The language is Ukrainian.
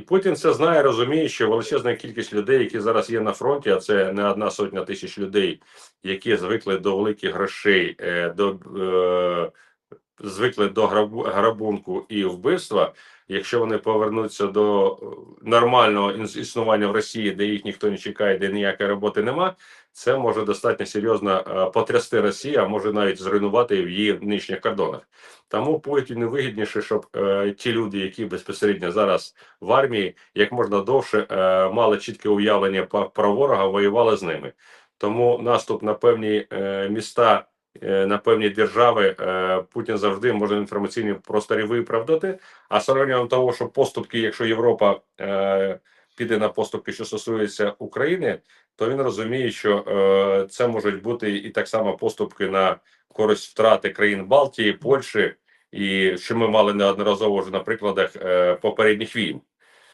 І Путін це знає, розуміє, що величезна кількість людей, які зараз є на фронті, а це не одна сотня тисяч людей, які звикли до великих грошей, е, до е, звикли до грабу- грабунку і вбивства. Якщо вони повернуться до нормального іс- існування в Росії, де їх ніхто не чекає, де ніякої роботи нема, це може достатньо серйозно е, потрясти Росію, а може навіть зруйнувати в її нинішніх кордонах. Тому Путіну вигідніше, щоб е, ті люди, які безпосередньо зараз в армії, як можна довше е, мали чітке уявлення про, ворога, воювали з ними. Тому наступ на певні е, міста, на певні держави е, Путін завжди може в інформаційній просторі виправдати. А урахуванням того, що поступки, якщо Європа е, піде на поступки, що стосуються України, то він розуміє, що е, це можуть бути і так само поступки на користь втрати країн Балтії, Польщі, і що ми мали неодноразово вже на прикладах е, попередніх війн.